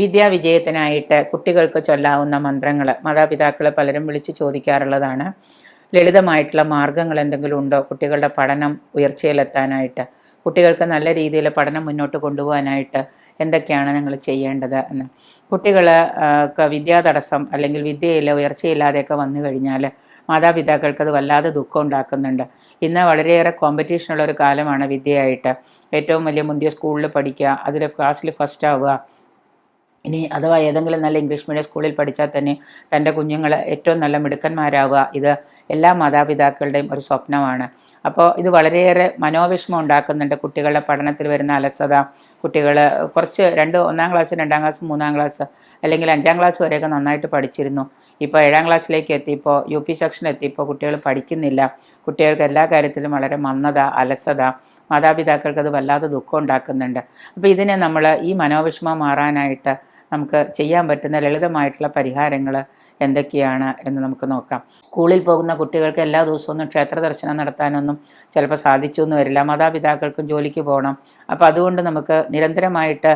വിദ്യാവിജയത്തിനായിട്ട് കുട്ടികൾക്ക് ചൊല്ലാവുന്ന മന്ത്രങ്ങൾ മാതാപിതാക്കൾ പലരും വിളിച്ച് ചോദിക്കാറുള്ളതാണ്. ലളിതമായിട്ടുള്ള മാർഗങ്ങൾ എന്തെങ്കിലും ഉണ്ടോ? കുട്ടികളുടെ പഠനം ഉയർച്ചയിലെത്താനായിട്ട് കുട്ടികൾക്ക് നല്ല രീതിയിൽ പഠനം മുന്നോട്ട് കൊണ്ടുപോകാനായിട്ട് എന്തൊക്കെയാണ് നിങ്ങൾ ചെയ്യേണ്ടത് എന്ന്. കുട്ടികൾ വിദ്യാ തടസ്സം അല്ലെങ്കിൽ വിദ്യയിൽ ഉയർച്ചയില്ലാതെയൊക്കെ വന്നു കഴിഞ്ഞാൽ മാതാപിതാക്കൾക്ക് അത് വല്ലാതെ ദുഃഖം ഉണ്ടാക്കുന്നുണ്ട്. ഇന്ന് വളരെയേറെ കോമ്പറ്റീഷനുള്ള ഒരു കാലമാണ് വിദ്യയായിട്ട്. ഏറ്റവും വലിയ മുന്തിയ സ്കൂളിൽ പഠിക്കുക അതിൽ ക്ലാസ്സിൽ ഫസ്റ്റ് ആവുക ഇനി അഥവാ ഏതെങ്കിലും നല്ല ഇംഗ്ലീഷ് മീഡിയം സ്കൂളിൽ പഠിച്ചാൽ തന്നെ തന്റെ കുഞ്ഞുങ്ങൾ ഏറ്റവും നല്ല മിടുക്കന്മാരാകുക ഇത് എല്ലാ മാതാപിതാക്കളുടെയും ഒരു സ്വപ്നമാണ്. അപ്പോൾ ഇത് വളരെയേറെ മനോവിഷമം ഉണ്ടാക്കുന്നുണ്ട്. കുട്ടികളുടെ പഠനത്തിൽ വരുന്ന അലസത കുട്ടികൾ കുറച്ച് രണ്ട് ഒന്നാം ക്ലാസ് രണ്ടാം ക്ലാസ് മൂന്നാം ക്ലാസ് അല്ലെങ്കിൽ അഞ്ചാം ക്ലാസ് വരെയൊക്കെ നന്നായിട്ട് പഠിച്ചിരുന്നു. ഇപ്പോൾ ഏഴാം ക്ലാസ്സിലേക്ക് എത്തിയപ്പോൾ യു പി സെക്ഷൻ എത്തിയപ്പോൾ കുട്ടികൾ പഠിക്കുന്നില്ല. കുട്ടികൾക്ക് എല്ലാ കാര്യത്തിലും വളരെ മന്ദത അലസത മാതാപിതാക്കൾക്ക് അത് വല്ലാതെ ദുഃഖം ഉണ്ടാക്കുന്നുണ്ട്. അപ്പോൾ ഇതിനെ നമ്മൾ ഈ മനോവിഷമം മാറാനായിട്ട് നമുക്ക് ചെയ്യാൻ പറ്റുന്ന ലളിതമായിട്ടുള്ള പരിഹാരങ്ങൾ എന്തൊക്കെയാണ് എന്ന് നമുക്ക് നോക്കാം. സ്കൂളിൽ പോകുന്ന കുട്ടികൾക്ക് എല്ലാ ദിവസവും ക്ഷേത്ര ദർശനം നടത്താനൊന്നും ചിലപ്പോൾ സാധിച്ചു എന്ന് വരില്ല. മാതാപിതാക്കൾക്കും ജോലിക്ക് പോകണം. അപ്പോൾ അതുകൊണ്ട് നമുക്ക് നിരന്തരമായിട്ട്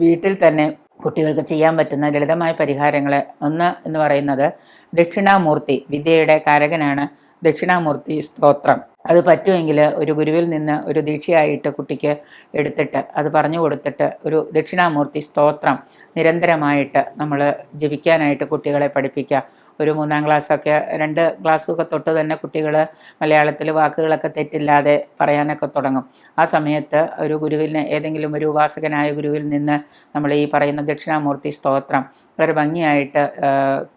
വീട്ടിൽ തന്നെ കുട്ടികൾക്ക് ചെയ്യാൻ പറ്റുന്ന ലളിതമായ പരിഹാരങ്ങളെ ഒന്ന് എന്ന് പറയുന്നത് ദക്ഷിണാമൂർത്തി വിദ്യയുടെ കാരകനാണ് ദക്ഷിണാമൂർത്തി സ്തോത്രം. അത് പറ്റുമെങ്കിൽ ഒരു ഗുരുവിൽ നിന്ന് ഒരു ദീക്ഷയായിട്ട് കുട്ടിക്ക് എടുത്തിട്ട് അത് പറഞ്ഞു കൊടുത്തിട്ട് ഒരു ദക്ഷിണാമൂർത്തി സ്തോത്രം നിരന്തരമായിട്ട് നമ്മൾ ജപിക്കാനായിട്ട് കുട്ടികളെ പഠിപ്പിക്കുക. ഒരു മൂന്നാം ക്ലാസ്സൊക്കെ രണ്ട് ക്ലാസ്സൊക്കെ തൊട്ട് തന്നെ കുട്ടികൾ മലയാളത്തിൽ വാക്കുകളൊക്കെ തെറ്റില്ലാതെ പറയാനൊക്കെ തുടങ്ങും. ആ സമയത്ത് ഒരു ഗുരുവിന് ഏതെങ്കിലും ഒരു ഉപാസകനായ ഗുരുവിൽ നിന്ന് നമ്മൾ ഈ പറയുന്ന ദക്ഷിണാമൂർത്തി സ്തോത്രം വളരെ ഭംഗിയായിട്ട്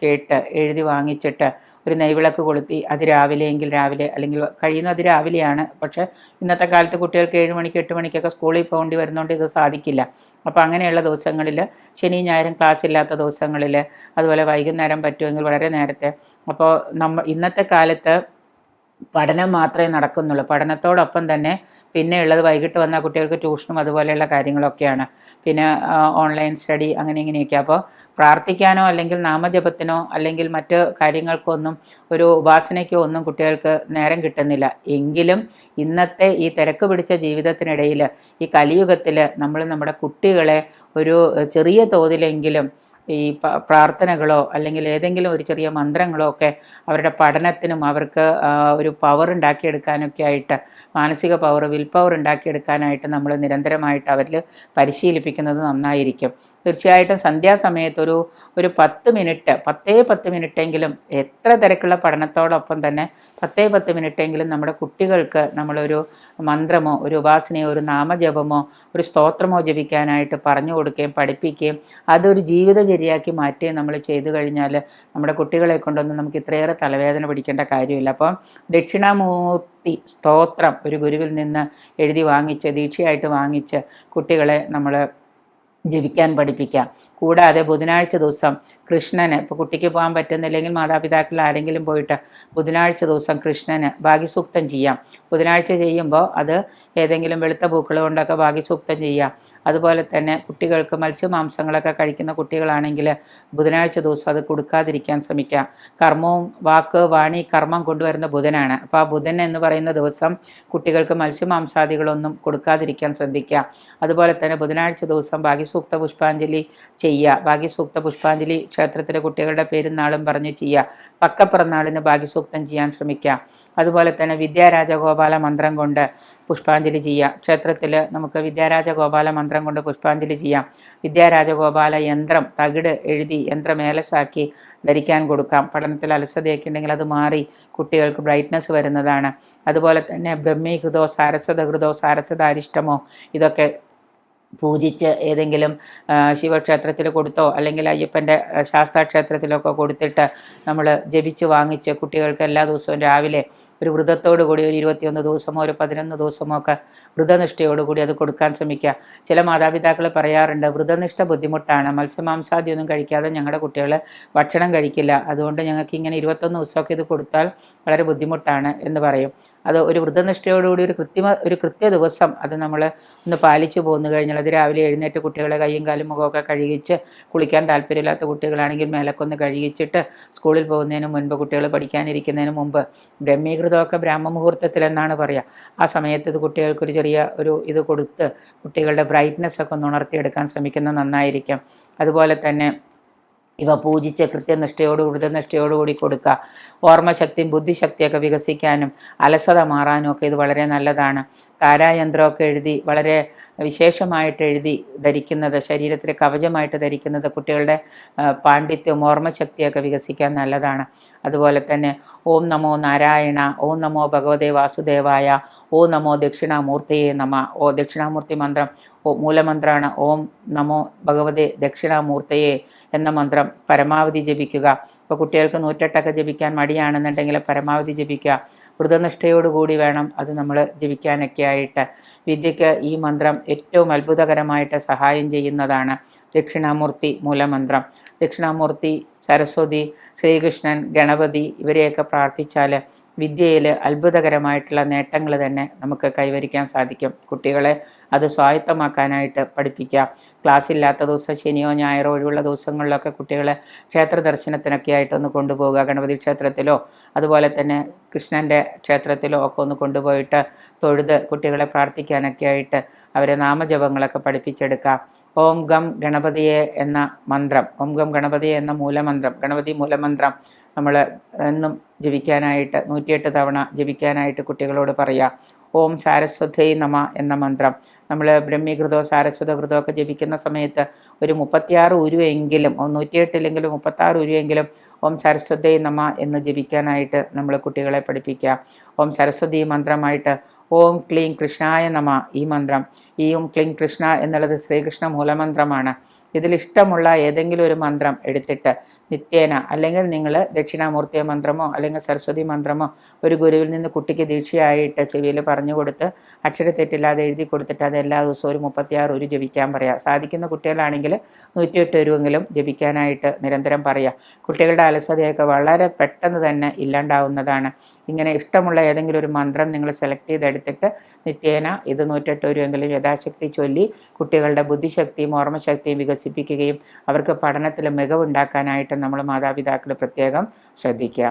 കേട്ട് എഴുതി വാങ്ങിച്ചിട്ട് ഒരു നെയ്വിളക്ക് കൊളുത്തി അത് രാവിലെയെങ്കിൽ രാവിലെ അല്ലെങ്കിൽ കഴിയുന്ന അത് രാവിലെയാണ്. പക്ഷേ ഇന്നത്തെ കാലത്ത് കുട്ടികൾക്ക് ഏഴ് മണിക്ക് എട്ട് മണിക്കൊക്കെ സ്കൂളിൽ പോകേണ്ടി വരുന്നതുകൊണ്ട് ഇത് സാധിക്കില്ല. അപ്പോൾ അങ്ങനെയുള്ള ദിവസങ്ങളിൽ ശനി ഞായറും ക്ലാസ് ഇല്ലാത്ത ദിവസങ്ങളിൽ അതുപോലെ വൈകുന്നേരം പറ്റുമെങ്കിൽ വളരെ നേരത്തെ. അപ്പോൾ നമ്മ ഇന്നത്തെ കാലത്ത് പഠനം മാത്രമേ നടക്കുന്നുള്ളൂ. പഠനത്തോടൊപ്പം തന്നെ പിന്നെ ഉള്ളത് വൈകിട്ട് വന്ന കുട്ടികൾക്ക് ട്യൂഷനും അതുപോലെയുള്ള കാര്യങ്ങളൊക്കെയാണ്. പിന്നെ ഓൺലൈൻ സ്റ്റഡി അങ്ങനെ ഇങ്ങനെയൊക്കെ. അപ്പോൾ പ്രാർത്ഥിക്കാനോ അല്ലെങ്കിൽ നാമജപത്തിനോ അല്ലെങ്കിൽ മറ്റ് കാര്യങ്ങൾക്കോ ഒന്നും ഒരു ഉപാസനയ്ക്കോ ഒന്നും കുട്ടികൾക്ക് നേരം കിട്ടുന്നില്ല. എങ്കിലും ഇന്നത്തെ ഈ തിരക്ക് പിടിച്ച ജീവിതത്തിനിടയിൽ ഈ കലിയുഗത്തിൽ നമ്മൾ നമ്മുടെ കുട്ടികളെ ഒരു ചെറിയ തോതിലെങ്കിലും ഈ പ്രാർത്ഥനകളോ അല്ലെങ്കിൽ ഏതെങ്കിലും ഒരു ചെറിയ മന്ത്രങ്ങളോ ഒക്കെ അവരുടെ പഠനത്തിനും അവർക്ക് ഒരു പവർ ഉണ്ടാക്കിയെടുക്കാനൊക്കെ ആയിട്ട് മാനസിക പവർ വിൽ പവർ ഉണ്ടാക്കിയെടുക്കാനായിട്ട് നമ്മൾ നിരന്തരമായിട്ട് അവരിൽ പരിശീലിപ്പിക്കുന്നത് നന്നായിരിക്കും. തീർച്ചയായിട്ടും സന്ധ്യാസമയത്ത് ഒരു ഒരു പത്ത് മിനിറ്റ് പത്തേ പത്ത് മിനിറ്റെങ്കിലും എത്ര തിരക്കുള്ള പഠനത്തോടൊപ്പം തന്നെ പത്തേ പത്ത് മിനിറ്റെങ്കിലും നമ്മുടെ കുട്ടികൾക്ക് നമ്മളൊരു മന്ത്രമോ ഒരു ഉപാസനയോ ഒരു നാമജപമോ ഒരു സ്തോത്രമോ ജപിക്കാനായിട്ട് പറഞ്ഞു കൊടുക്കുകയും പഠിപ്പിക്കുകയും അതൊരു ജീവിതചര്യയാക്കി മാറ്റുകയും നമ്മൾ ചെയ്തു കഴിഞ്ഞാൽ നമ്മുടെ കുട്ടികളെ കൊണ്ടൊന്നും നമുക്ക് ഇത്രയേറെ തലവേദന പിടിക്കേണ്ട കാര്യമില്ല. അപ്പം ദക്ഷിണാമൂർത്തി സ്തോത്രം ഒരു ഗുരുവിൽ നിന്ന് എഴുതി വാങ്ങിച്ച് ദീക്ഷയായിട്ട് വാങ്ങിച്ച് കുട്ടികളെ നമ്മൾ ജപിക്കാൻ പഠിപ്പിക്കാം. കൂടാതെ ബുധനാഴ്ച ദിവസം കൃഷ്ണന് ഇപ്പോൾ കുട്ടിക്ക് പോകാൻ പറ്റുന്നില്ലെങ്കിൽ മാതാപിതാക്കൾ ആരെങ്കിലും പോയിട്ട് ബുധനാഴ്ച ദിവസം കൃഷ്ണന് ഭാഗ്യസൂക്തം ചെയ്യാം. ബുധനാഴ്ച ചെയ്യുമ്പോൾ അത് ഏതെങ്കിലും വെളുത്ത പൂക്കൾ കൊണ്ടൊക്കെ ഭാഗ്യസൂക്തം ചെയ്യാം അതുപോലെ തന്നെ കുട്ടികൾക്ക് മത്സ്യമാംസങ്ങളൊക്കെ കഴിക്കുന്ന കുട്ടികളാണെങ്കിൽ ബുധനാഴ്ച ദിവസം അത് കൊടുക്കാതിരിക്കാൻ ശ്രമിക്കുക. കർമ്മവും വാക്ക് വാണി കർമ്മം കൊണ്ടുവരുന്ന ബുധനാണ്. അപ്പോൾ ആ ബുധൻ എന്ന് പറയുന്ന ദിവസം കുട്ടികൾക്ക് മത്സ്യമാംസാദികളൊന്നും കൊടുക്കാതിരിക്കാൻ ശ്രദ്ധിക്കുക. അതുപോലെ തന്നെ ബുധനാഴ്ച ദിവസം ഭാഗ്യസൂക്ത പുഷ്പാഞ്ജലി ചെയ്യുക. ഭാഗ്യസൂക്ത പുഷ്പാഞ്ജലി ക്ഷേത്രത്തിലെ കുട്ടികളുടെ പേരും നാളും പറഞ്ഞ് ചെയ്യുക. പക്കപ്പിറന്നാളിന് ഭാഗ്യസൂക്തം ചെയ്യാൻ ശ്രമിക്കുക. അതുപോലെ തന്നെ വിദ്യാരാജഗോപാല മന്ത്രം കൊണ്ട് പുഷ്പാഞ്ജലി ചെയ്യാം. ക്ഷേത്രത്തിൽ നമുക്ക് വിദ്യാരാജഗോപാല മന്ത്രം കൊണ്ട് പുഷ്പാഞ്ജലി ചെയ്യാം. വിദ്യാരാജഗോപാല യന്ത്രം തകിട് എഴുതി യന്ത്രമേലസാക്കി ധരിക്കാൻ കൊടുക്കാം. പഠനത്തിൽ അലസതയൊക്കെ ഉണ്ടെങ്കിൽ അത് മാറി കുട്ടികൾക്ക് ബ്രൈറ്റ്നസ് വരുന്നതാണ്. അതുപോലെ തന്നെ ബ്രഹ്മീഹൃതോ സാരസ്വതഹൃതോ സാരസ്വതാരിഷ്ടമോ ഇതൊക്കെ പൂജിച്ച് ഏതെങ്കിലും ശിവക്ഷേത്രത്തിൽ കൊടുത്തോ അല്ലെങ്കിൽ അയ്യപ്പന്റെ ശാസ്താക്ഷേത്രത്തിലൊക്കെ കൊടുത്തിട്ട് നമ്മൾ ജപിച്ച് വാങ്ങിച്ച് കുട്ടികൾക്ക് എല്ലാ ദിവസവും രാവിലെ ഒരു വ്രതത്തോടു കൂടി ഒരു ഇരുപത്തിയൊന്ന് ദിവസമോ ഒരു പതിനൊന്ന് ദിവസമോ ഒക്കെ വ്രതനിഷ്ഠയോടുകൂടി അത് കൊടുക്കാൻ ശ്രമിക്കുക. ചില മാതാപിതാക്കൾ പറയാറുണ്ട് വ്രതനിഷ്ഠ ബുദ്ധിമുട്ടാണ് മത്സ്യമാംസാദിയൊന്നും കഴിക്കാതെ ഞങ്ങളുടെ കുട്ടികൾ ഭക്ഷണം കഴിക്കില്ല. അതുകൊണ്ട് ഞങ്ങൾക്ക് ഇങ്ങനെ ഇരുപത്തൊന്ന് ദിവസമൊക്കെ ഇത് കൊടുത്താൽ വളരെ ബുദ്ധിമുട്ടാണ് എന്ന് പറയും. അത് ഒരു വൃദ്ധനിഷ്ഠയോടുകൂടി ഒരു കൃത്യമ ഒരു കൃത്യ ദിവസം അത് നമ്മൾ ഒന്ന് പാലിച്ചു പോന്നു കഴിഞ്ഞാൽ അത് രാവിലെ എഴുന്നേറ്റ് കുട്ടികളെ കൈയും കാലും മുഖമൊക്കെ കഴുകിച്ച് കുളിക്കാൻ താല്പര്യമില്ലാത്ത കുട്ടികളാണെങ്കിൽ മേലക്കൊന്ന് കഴുകിച്ചിട്ട് സ്കൂളിൽ പോകുന്നതിന് മുൻപ് കുട്ടികൾ പഠിക്കാനിരിക്കുന്നതിന് മുമ്പ് ബ്രഹ്മീകൃതമൊക്കെ ബ്രാഹ്മമുഹൂർത്തത്തിൽ എന്നാണ് പറയുക ആ സമയത്ത് ഇത് കുട്ടികൾക്കൊരു ചെറിയ ഒരു ഇത് കൊടുത്ത് കുട്ടികളുടെ ബ്രൈറ്റ്നെസ് ഒക്കെ ഒന്ന് ഉണർത്തിയെടുക്കാൻ ശ്രമിക്കുന്നത് നന്നായിരിക്കും. അതുപോലെ തന്നെ ഇവ പൂജിച്ച് കൃത്യനിഷ്ഠയോട് വൃതനിഷ്ഠയോടുകൂടി കൊടുക്കുക. ഓർമ്മശക്തിയും ബുദ്ധിശക്തിയൊക്കെ വികസിക്കാനും അലസത മാറാനും ഒക്കെ ഇത് വളരെ നല്ലതാണ്. താരായന്ത്രമൊക്കെ എഴുതി വളരെ വിശേഷമായിട്ട് എഴുതി ധരിക്കുന്നത് ശരീരത്തിൽ കവചമായിട്ട് ധരിക്കുന്നത് കുട്ടികളുടെ പാണ്ഡിത്യവും ഓർമ്മശക്തിയൊക്കെ വികസിക്കാൻ നല്ലതാണ്. അതുപോലെ തന്നെ ഓം നമോ നാരായണ ഓം നമോ ഭഗവതേ വാസുദേവായ ഓ നമോ ദക്ഷിണാമൂർത്തിയെ നമ. ഓ ദക്ഷിണാമൂർത്തി മന്ത്രം. ഓ മൂലമന്ത്രമാണ് ഓം നമോ ഭഗവതേ ദക്ഷിണാമൂർത്തയെ എന്ന മന്ത്രം. പരമാവധി ജപിക്കുക. ഇപ്പോൾ കുട്ടികൾക്ക് നൂറ്റെട്ടൊക്കെ ജപിക്കാൻ മടിയാണെന്നുണ്ടെങ്കിൽ പരമാവധി ജപിക്കുക. വ്രതനിഷ്ഠയോടുകൂടി വേണം അത് നമ്മൾ ജപിക്കാനൊക്കെ ആയിട്ട്. വിദ്യയ്ക്ക് ഈ മന്ത്രം ഏറ്റവും അത്ഭുതകരമായിട്ട് സഹായം ചെയ്യുന്നതാണ് ദക്ഷിണാമൂർത്തി മൂലമന്ത്രം. ദക്ഷിണാമൂർത്തി സരസ്വതി ശ്രീകൃഷ്ണൻ ഗണപതി ഇവരെയൊക്കെ പ്രാർത്ഥിച്ചാൽ വിദ്യയിൽ അത്ഭുതകരമായിട്ടുള്ള നേട്ടങ്ങൾ തന്നെ നമുക്ക് കൈവരിക്കാൻ സാധിക്കും. കുട്ടികളെ അത് സ്വായത്തമാക്കാനായിട്ട് പഠിപ്പിക്കാം. ക്ലാസ് ഇല്ലാത്ത ദിവസം ശനിയോ ഞായറോ ഒഴിവുള്ള ദിവസങ്ങളിലൊക്കെ കുട്ടികളെ ക്ഷേത്ര ദർശനത്തിനൊക്കെ ആയിട്ടൊന്ന് കൊണ്ടുപോകുക ഗണപതി ക്ഷേത്രത്തിലോ അതുപോലെ തന്നെ കൃഷ്ണന്റെ ക്ഷേത്രത്തിലോ ഒക്കെ ഒന്ന് കൊണ്ടുപോയിട്ട് തൊഴുത് കുട്ടികളെ പ്രാർത്ഥിക്കാനൊക്കെ ആയിട്ട് അവരെ നാമജപങ്ങളൊക്കെ പഠിപ്പിച്ചെടുക്കുക ഓം ഗം ഗണപതിയെ എന്ന മന്ത്രം ഓം ഗം ഗണപതിയെ എന്ന മൂലമന്ത്രം ഗണപതി മൂലമന്ത്രം നമ്മൾ എന്നും ജപിക്കാനായിട്ട് നൂറ്റിയെട്ട് തവണ ജപിക്കാനായിട്ട് കുട്ടികളോട് പറയാം ഓം സാരസ്വതേ നമ എന്ന മന്ത്രം. നമ്മൾ ബ്രഹ്മീകൃതോ സാരസ്വത കൃതോ ഒക്കെ ജപിക്കുന്ന സമയത്ത് ഒരു മുപ്പത്തിയാറ് ഉരുവെങ്കിലും നൂറ്റിയെട്ടില്ലെങ്കിലും മുപ്പത്താറ് ഉരുവെങ്കിലും ഓം സരസ്വതേ നമ എന്ന് ജപിക്കാനായിട്ട് നമ്മൾ കുട്ടികളെ പഠിപ്പിക്കുക ഓം സരസ്വതി മന്ത്രമായിട്ട് ഓം ക്ലീം കൃഷ്ണായ നമ ഈ മന്ത്രം. ഈ ഓം ക്ലീം കൃഷ്ണ എന്നുള്ളത് ശ്രീകൃഷ്ണ മൂലമന്ത്രമാണ്. ഇതിലിഷ്ടമുള്ള ഏതെങ്കിലും ഒരു മന്ത്രം എടുത്തിട്ട് നിത്യേന അല്ലെങ്കിൽ നിങ്ങൾ ദക്ഷിണാമൂർത്തി മന്ത്രമോ അല്ലെങ്കിൽ സരസ്വതി മന്ത്രമോ ഒരു ഗുരുവിൽ നിന്ന് കുട്ടിക്ക് ദീക്ഷയായിട്ട് ചെവിയിൽ പറഞ്ഞു കൊടുത്ത് അക്ഷരത്തെറ്റില്ലാതെ എഴുതി കൊടുത്തിട്ട് അത് എല്ലാ ദിവസവും ഒരു മുപ്പത്തിയാറ് ഒരു ജപിക്കാൻ പറയാം. സാധിക്കുന്ന കുട്ടികളാണെങ്കിൽ നൂറ്റിയെട്ട് ഒരുവെങ്കിലും ജപിക്കാനായിട്ട് നിരന്തരം പറയാം. കുട്ടികളുടെ അലസതയൊക്കെ വളരെ പെട്ടെന്ന് തന്നെ ഇല്ലാണ്ടാവുന്നതാണ്. ഇങ്ങനെ ഇഷ്ടമുള്ള ഏതെങ്കിലും ഒരു മന്ത്രം നിങ്ങൾ സെലക്ട് ചെയ്തെടുത്തിട്ട് നിത്യേന ഇത് നൂറ്റെട്ട് ഒരുവെങ്കിലും യഥാശക്തി ചൊല്ലി കുട്ടികളുടെ ബുദ്ധിശക്തിയും ഓർമ്മശക്തിയും വികസിപ്പിക്കുകയും അവർക്ക് പഠനത്തിൽ മികവുണ്ടാക്കാനായിട്ട് നമ്മൾ മാതാപിതാക്കൾ പ്രത്യേകം ശ്രദ്ധിക്കുക.